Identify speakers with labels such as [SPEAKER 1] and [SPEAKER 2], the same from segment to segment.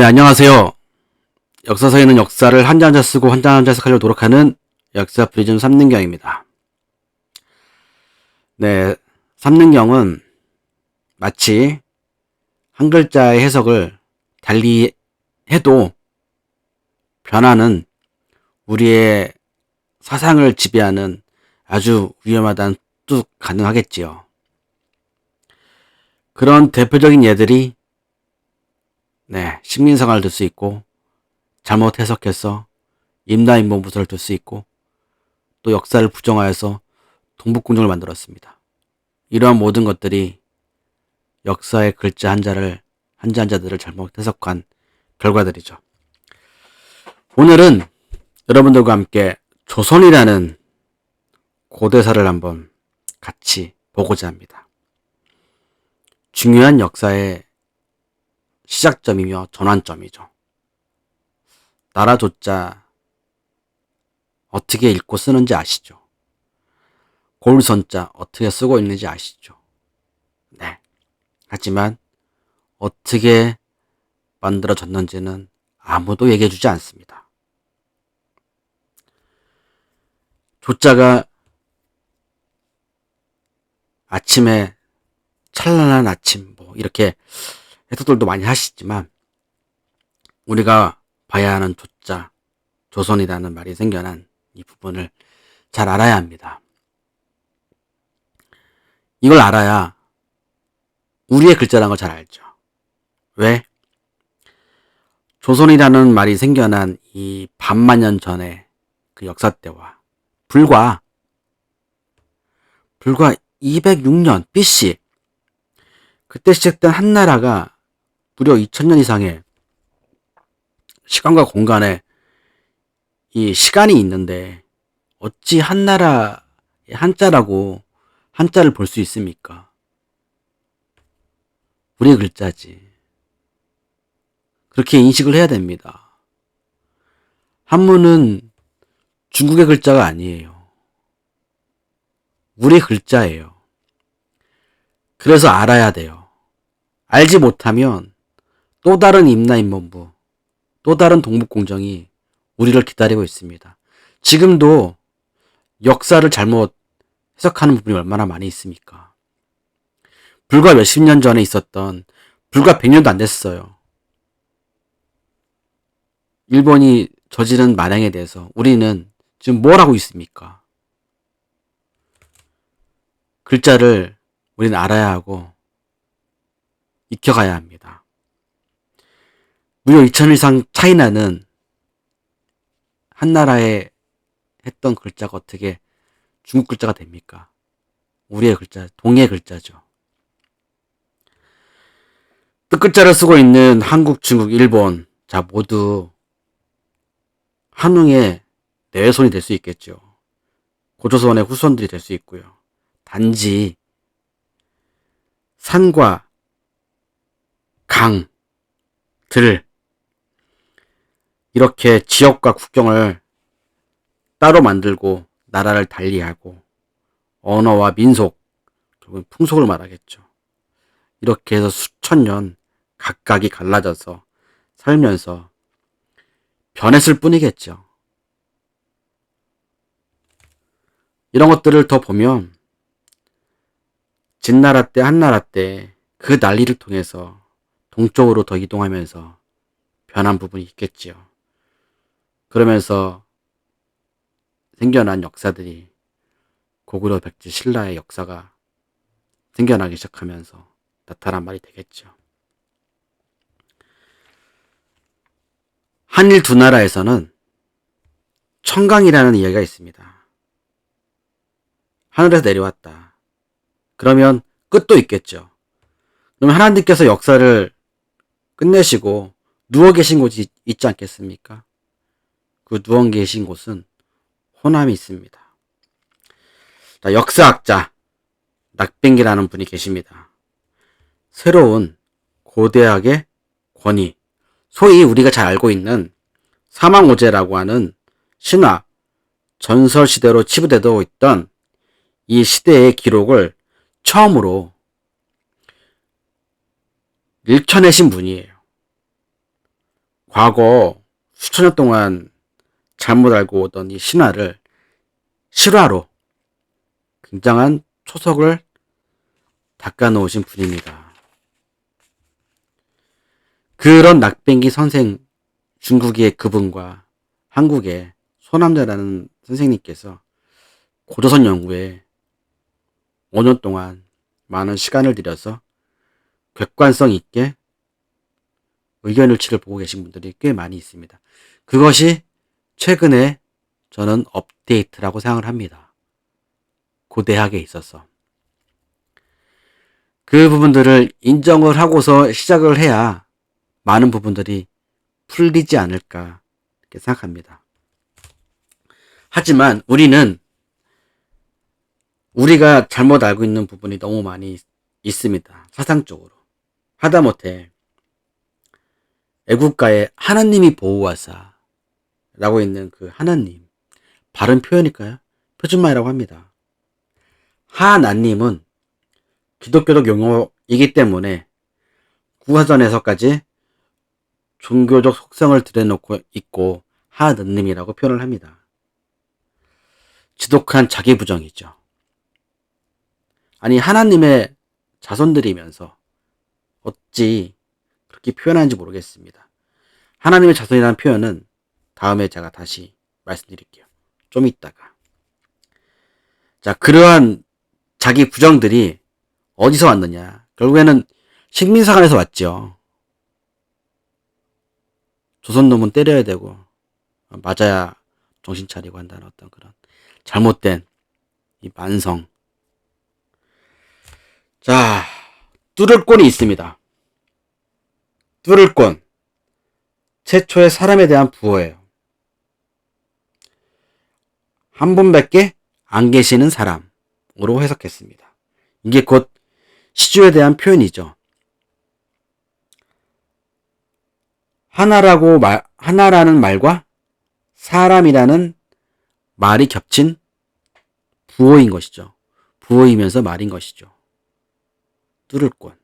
[SPEAKER 1] 네, 안녕하세요. 역사서에 있는 역사를 한자 한자 쓰고 한자 한자 해석하려고 노력하는 역사 프리즘 삼능경입니다. 네, 삼능경은 마치 한 글자의 해석을 달리 해도 변화는 우리의 사상을 지배하는 아주 위험하다는 뚝 가능하겠지요. 그런 대표적인 예들이 네, 식민생활을 들 수 있고 잘못 해석해서 임나인본부서를 들 수 있고 또 역사를 부정하여서 동북공정을 만들었습니다. 이러한 모든 것들이 역사의 글자 한자를 한자 한자들을 잘못 해석한 결과들이죠. 오늘은 여러분들과 함께 조선이라는 고대사를 한번 같이 보고자 합니다. 중요한 역사의 시작점이며 전환점이죠. 나라 조자 어떻게 읽고 쓰는지 아시죠? 골선자 어떻게 쓰고 있는지 아시죠? 네. 하지만 어떻게 만들어졌는지는 아무도 얘기해 주지 않습니다. 조자가 아침에 찬란한 아침 뭐 이렇게 해석들도 많이 하시지만 우리가 봐야 하는 조자 조선이라는 말이 생겨난 이 부분을 잘 알아야 합니다. 이걸 알아야 우리의 글자라는 걸 잘 알죠. 왜? 조선이라는 말이 생겨난 이 반만 년 전의 그 역사 때와 불과 불과 206년 BC 그때 시작된 한나라가 무려 2000년 이상의 시간과 공간에 이 시간이 있는데 어찌 한 나라의 한자라고 한자를 볼 수 있습니까? 우리의 글자지. 그렇게 인식을 해야 됩니다. 한문은 중국의 글자가 아니에요. 우리 글자예요. 그래서 알아야 돼요. 알지 못하면 또 다른 임나인본부, 또 다른 동북공정이 우리를 기다리고 있습니다. 지금도 역사를 잘못 해석하는 부분이 얼마나 많이 있습니까? 불과 몇십 년 전에 있었던, 불과 100년도 안 됐어요. 일본이 저지른 만행에 대해서 우리는 지금 뭘 하고 있습니까? 글자를 우리는 알아야 하고 익혀가야 합니다. 무려 2000일 이상 차이 나는 한 나라에 했던 글자가 어떻게 중국 글자가 됩니까? 우리의 글자, 동의 글자죠. 뜻글자를 쓰고 있는 한국, 중국, 일본, 자, 모두 한웅의 내손이 될 수 있겠죠. 고조선의 후손들이 될 수 있고요. 단지 산과 강, 들 이렇게 지역과 국경을 따로 만들고 나라를 달리하고 언어와 민속, 결국은 풍속을 말하겠죠. 이렇게 해서 수천 년 각각이 갈라져서 살면서 변했을 뿐이겠죠. 이런 것들을 더 보면 진나라 때 한나라 때 그 난리를 통해서 동쪽으로 더 이동하면서 변한 부분이 있겠지요. 그러면서 생겨난 역사들이 고구려 백제 신라의 역사가 생겨나기 시작하면서 나타난 말이 되겠죠. 한일 두 나라에서는 청강이라는 이야기가 있습니다. 하늘에서 내려왔다. 그러면 끝도 있겠죠. 그럼 하나님께서 역사를 끝내시고 누워 계신 곳이 있지 않겠습니까? 그 누워 계신 곳은 호남이 있습니다. 자, 역사학자 낙뱅기라는 분이 계십니다. 새로운 고대학의 권위, 소위 우리가 잘 알고 있는 사망오제라고 하는 신화, 전설 시대로 치부되고 있던 이 시대의 기록을 처음으로 읽혀내신 분이에요. 과거 수천 년 동안 잘못 알고 오던 이 신화를 실화로 굉장한 초석을 닦아 놓으신 분입니다. 그런 낙뱅기 선생 중국의 그분과 한국의 소남자라는 선생님께서 고조선 연구에 5년 동안 많은 시간을 들여서 객관성 있게 의견 일치를 보고 계신 분들이 꽤 많이 있습니다. 그것이 최근에 저는 업데이트라고 생각을 합니다. 고대학에 있어서. 그 부분들을 인정을 하고서 시작을 해야 많은 부분들이 풀리지 않을까 이렇게 생각합니다. 하지만 우리는 우리가 잘못 알고 있는 부분이 너무 많이 있습니다. 사상적으로. 하다못해 애국가에 하나님이 보호하사 라고 있는 그 하나님 바른 표현일까요? 표준말이라고 합니다. 하나님은 기독교적 용어이기 때문에 구하전에서까지 종교적 속성을 들여놓고 있고 하느님이라고 표현을 합니다. 지독한 자기 부정이죠. 아니 하나님의 자손들이면서 어찌 그렇게 표현하는지 모르겠습니다. 하나님의 자손이라는 표현은 다음에 제가 다시 말씀드릴게요. 좀 이따가. 자, 그러한 자기 부정들이 어디서 왔느냐? 결국에는 식민사관에서 왔죠. 조선놈은 때려야 되고, 맞아야 정신 차리고 한다는 어떤 그런 잘못된 이 만성. 자, 뚫을 꼴이 있습니다. 뚫을 권. 최초의 사람에 대한 부호예요. 한 분밖에 안 계시는 사람으로 해석했습니다. 이게 곧 시주에 대한 표현이죠. 하나라고 말, 하나라는 말과 사람이라는 말이 겹친 부호인 것이죠. 부호이면서 말인 것이죠. 뚫을 권.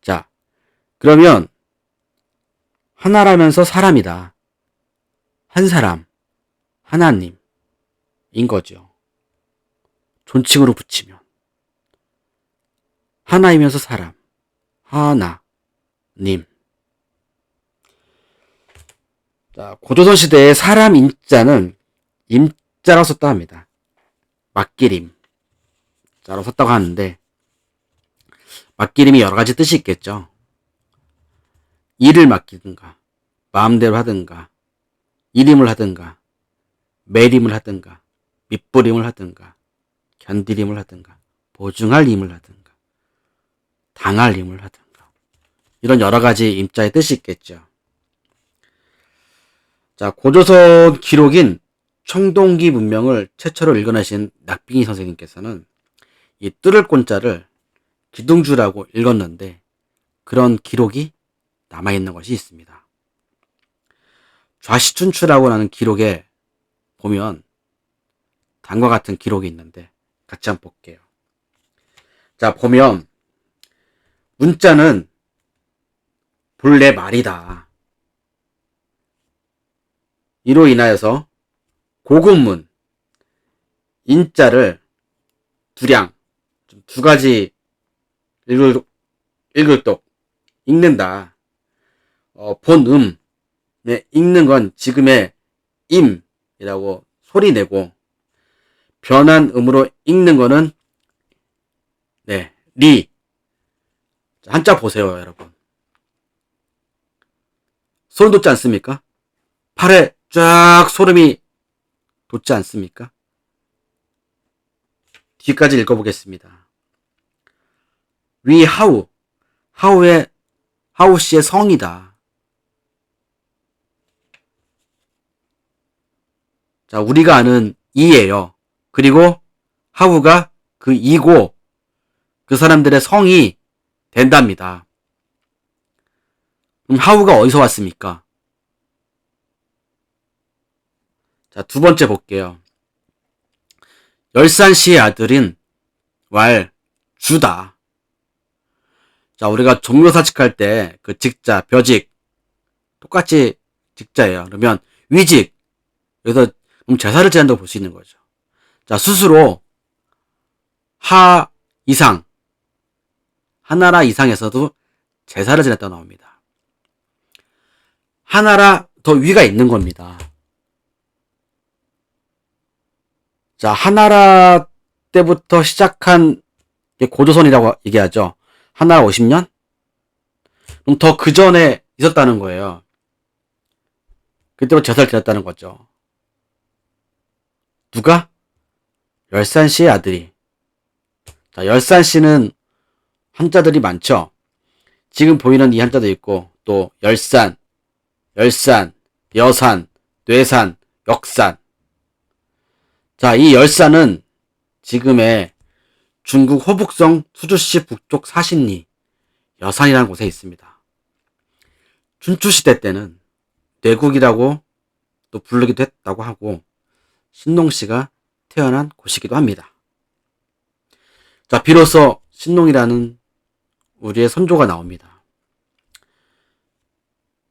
[SPEAKER 1] 자, 그러면 하나라면서 사람이다. 한 사람, 하나님 인 거죠. 존칭으로 붙이면. 하나이면서 사람, 하나, 님. 자, 고조선 시대에 사람 인자는 임자라고 썼다 합니다. 맡기림. 자로 썼다고 하는데, 맡기림이 여러 가지 뜻이 있겠죠. 일을 맡기든가, 마음대로 하든가, 일임을 하든가, 매림을 하든가, 밑부림을 하든가, 견디림을 하든가, 보증할 임을 하든가, 당할 임을 하든가. 이런 여러 가지 임자의 뜻이 있겠죠. 자, 고조선 기록인 청동기 문명을 최초로 읽어내신 낙빙이 선생님께서는 이 뚫을 꼰자를 기둥주라고 읽었는데 그런 기록이 남아있는 것이 있습니다. 좌시춘추라고 하는 기록에 보면 다음과 같은 기록이 있는데 같이 한번 볼게요. 자, 보면 문자는 본래 말이다. 이로 인하여서 고급문, 인자를 두량, 두 가지 읽을, 읽을 똑, 읽는다. 어, 본음, 네, 읽는 건 지금의 임이라고 소리 내고, 변한 음으로 읽는 거는, 네, 리. 한자 보세요, 여러분. 소름 돋지 않습니까? 팔에 쫙 소름이 돋지 않습니까? 뒤까지 읽어보겠습니다. 위 하우, 하우의 하우 씨의 성이다. 자, 우리가 아는 이예요. 그리고 하우가 그 이고 그 사람들의 성이 된답니다. 그럼 하우가 어디서 왔습니까? 자, 두 번째 볼게요. 열산 씨의 아들인 왈 주다. 자, 우리가 종묘사직 할 때 그 직자, 벼직, 똑같이 직자예요. 그러면 위직 여기서 그럼 제사를 지낸다고 볼 수 있는 거죠. 자 스스로 하 이상 하나라 이상에서도 제사를 지냈다 나옵니다. 하나라 더 위가 있는 겁니다. 자 하나라 때부터 시작한 게 고조선이라고 얘기하죠. 하나라 50년? 그럼 더 그 전에 있었다는 거예요. 그때부터 제사를 지냈다는 거죠. 누가? 열산 씨의 아들이. 자, 열산 씨는 한자들이 많죠. 지금 보이는 이 한자도 있고, 또 열산, 열산, 여산, 뇌산, 역산. 자, 이 열산은 지금의 중국 호북성 수주시 북쪽 사신리 여산이라는 곳에 있습니다. 춘추시대 때는 내국이라고 또 부르기도 했다고 하고 신농씨가 태어난 곳이기도 합니다. 자, 비로소 신농이라는 우리의 선조가 나옵니다.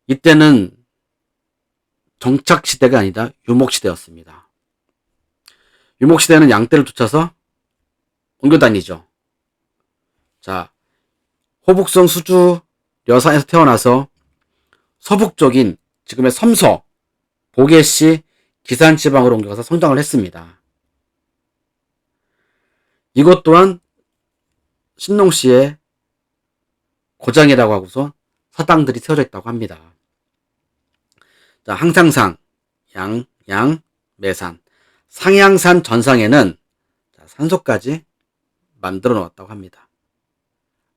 [SPEAKER 1] 이때는 정착 시대가 아니다 유목 시대였습니다. 유목 시대는 양떼를 쫓아서 옮겨 다니죠. 자, 호북성 수주 여사에서 태어나서 서북적인 지금의 섬서, 보계시, 기산 지방으로 옮겨가서 성장을 했습니다. 이것 또한 신농 씨의 고장이라고 하고서 사당들이 세워져 있다고 합니다. 자, 항상상, 양, 양, 매산, 상향산 전상에는 자, 산소까지 만들어 놓았다고 합니다.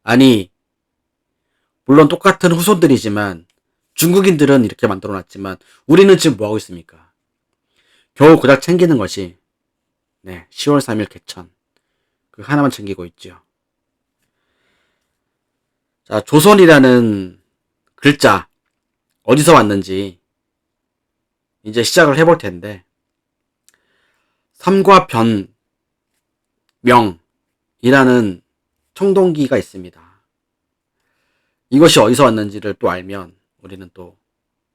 [SPEAKER 1] 아니, 물론 똑같은 후손들이지만 중국인들은 이렇게 만들어 놨지만 우리는 지금 뭐 하고 있습니까? 겨우 고작 챙기는 것이 네, 10월 3일 개천 그 하나만 챙기고 있죠. 자, 조선이라는 글자 어디서 왔는지 이제 시작을 해볼 텐데 삼과 변, 명이라는 청동기가 있습니다. 이것이 어디서 왔는지를 또 알면 우리는 또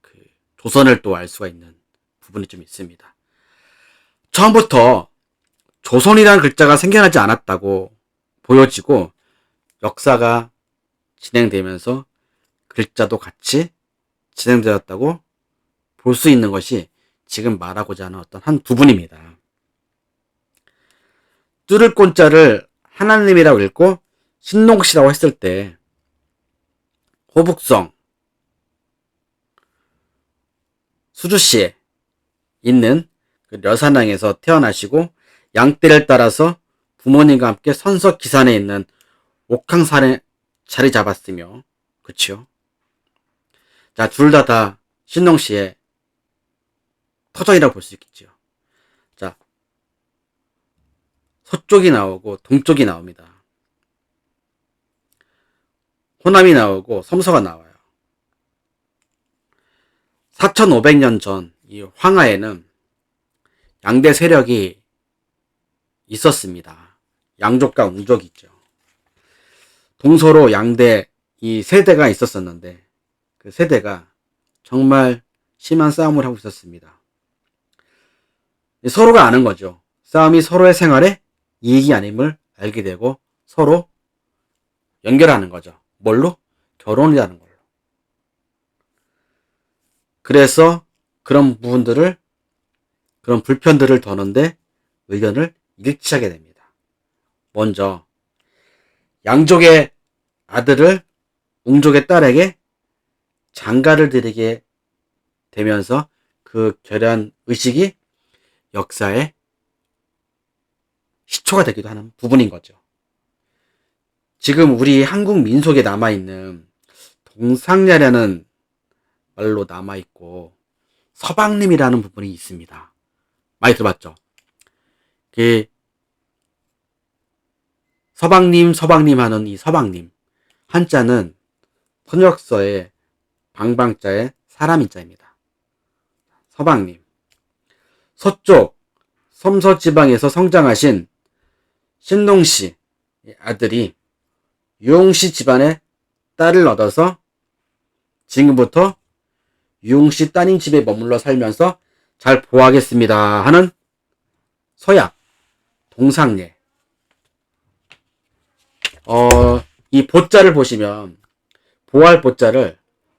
[SPEAKER 1] 그 조선을 또 알 수가 있는 부분이 좀 있습니다. 처음부터 조선이라는 글자가 생겨나지 않았다고 보여지고 역사가 진행되면서 글자도 같이 진행되었다고 볼 수 있는 것이 지금 말하고자 하는 어떤 한 부분입니다. 뚫을 꼰자를 하나님이라고 읽고 신농시라고 했을 때 호북성 수주시에 있는 그 려산항에서 태어나시고 양떼를 따라서 부모님과 함께 선서 기산에 있는 옥항산에 자리 잡았으며 그치요? 자, 둘 다 다 신농시의 터전이라고 볼 수 있겠죠. 자, 서쪽이 나오고 동쪽이 나옵니다. 호남이 나오고 섬서가 나와요. 4500년 전 이 황하에는 양대 세력이 있었습니다. 양족과 웅족이 있죠. 동서로 양대 이 세대가 있었었는데 그 세대가 정말 심한 싸움을 하고 있었습니다. 서로가 아는 거죠. 싸움이 서로의 생활에 이익이 아님을 알게 되고 서로 연결하는 거죠. 뭘로? 결혼이라는 걸로. 그래서 그런 부분들을 그런 불편들을 더는데 의견을 일치하게 됩니다. 먼저 양족의 아들을 웅족의 딸에게 장가를 드리게 되면서 그 결연 의식이 역사의 시초가 되기도 하는 부분인 거죠. 지금 우리 한국 민속에 남아있는 동상야라는 말로 남아있고 서방님이라는 부분이 있습니다. 많이 들어봤죠? 그 서방님, 서방님 하는 이 서방님. 한자는 선역서의 방방자의 사람인자입니다. 서방님. 서쪽 섬서 지방에서 성장하신 신동씨 아들이 유홍씨 집안의 딸을 얻어서 지금부터 유웅 씨 따님 집에 머물러 살면서 잘 보호하겠습니다. 하는 서약, 동상례. 어, 이 보자를 보시면, 보할 보자를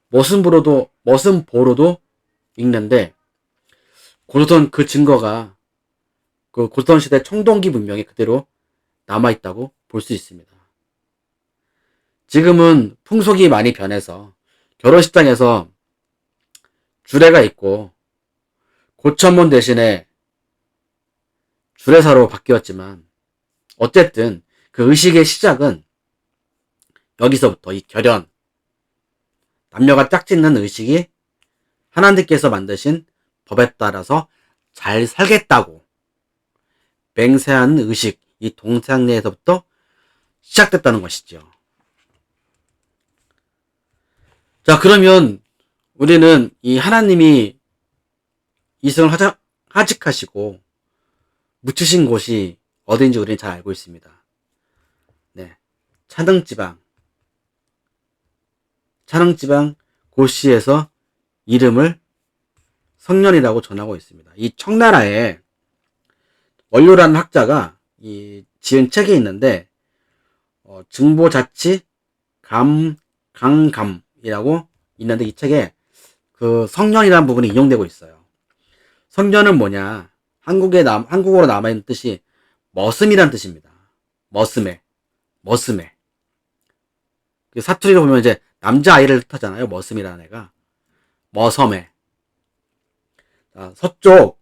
[SPEAKER 1] 머슴보로도, 머슴보로도 읽는데, 고조선 그 증거가 그 고조선 시대 청동기 문명에 그대로 남아 있다고 볼 수 있습니다. 지금은 풍속이 많이 변해서 결혼식장에서 주례가 있고 고천문 대신에 주례사로 바뀌었지만 어쨌든 그 의식의 시작은 여기서부터 이 결연 남녀가 짝짓는 의식이 하나님께서 만드신 법에 따라서 잘 살겠다고 맹세하는 의식 이 동상례에서부터 시작됐다는 것이죠. 자, 그러면 우리는 이 하나님이 이승을 하직하시고 묻히신 곳이 어딘지 우리는 잘 알고 있습니다. 네. 차등지방. 차등지방 고시에서 이름을 성년이라고 전하고 있습니다. 이 청나라에 원료라는 학자가 이 지은 책이 있는데 어, 증보자치 감 강감이라고 있는데 이 책에 그 성년이라는 부분이 인용되고 있어요. 성년은 뭐냐? 한국에 남 한국어로 남아 있는 뜻이 머슴이란 뜻입니다. 머슴에 머슴에 그 사투리로 보면 이제 남자 아이를 뜻하잖아요. 머슴이라는 애가 머섬에 자, 서쪽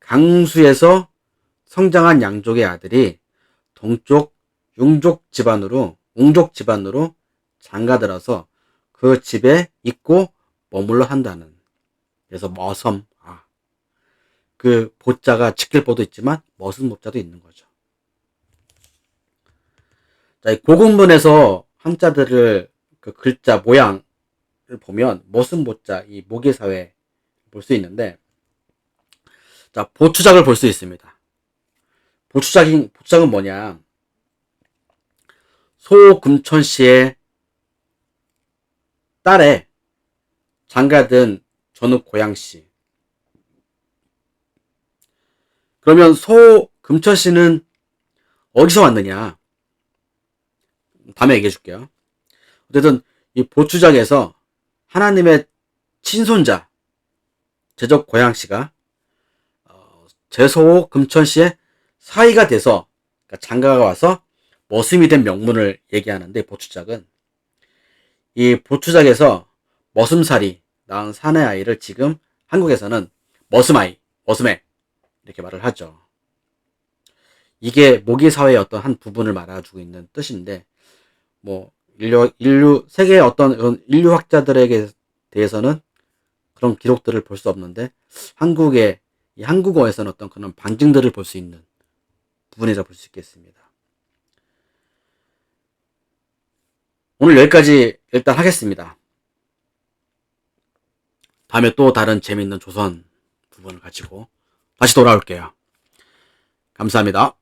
[SPEAKER 1] 강수에서 성장한 양족의 아들이 동쪽 융족 집안으로 웅족 집안으로 장가들어서 그 집에 있고 머물러 한다는 그래서 머섬 아, 그 보자가 지킬 보도 있지만 머슴 보자도 있는 거죠. 자, 이 고군문에서 한자들을 그 글자 모양을 보면 머슴 보자 이 모계 사회 볼 수 있는데 자 보추작을 볼 수 있습니다. 보추작인 보추작은 뭐냐? 소금천 씨의 딸의 장가든 전후 고양 씨. 그러면 소금천 씨는 어디서 왔느냐? 다음에 얘기해 줄게요. 어쨌든 이 보추작에서 하나님의 친손자 제적 고양 씨가 어, 제소 금천 씨의 사이가 돼서 그러니까 장가가 와서 머슴이 된 명분을 얘기하는데 보추작은 이 보추작에서 머슴살이 낳은 사내 아이를 지금 한국에서는 머슴아이, 머슴애 이렇게 말을 하죠. 이게 모기 사회의 어떤 한 부분을 말아주고 있는 뜻인데 뭐 인류 인류 세계의 어떤 이런 인류 학자들에게 대해서는 그런 기록들을 볼 수 없는데 한국의 이 한국어에서는 어떤 그런 반증들을 볼 수 있는 부분이라 볼 수 있겠습니다. 오늘 여기까지 일단 하겠습니다. 다음에 또 다른 재밌는 조선 부분을 가지고 다시 돌아올게요. 감사합니다.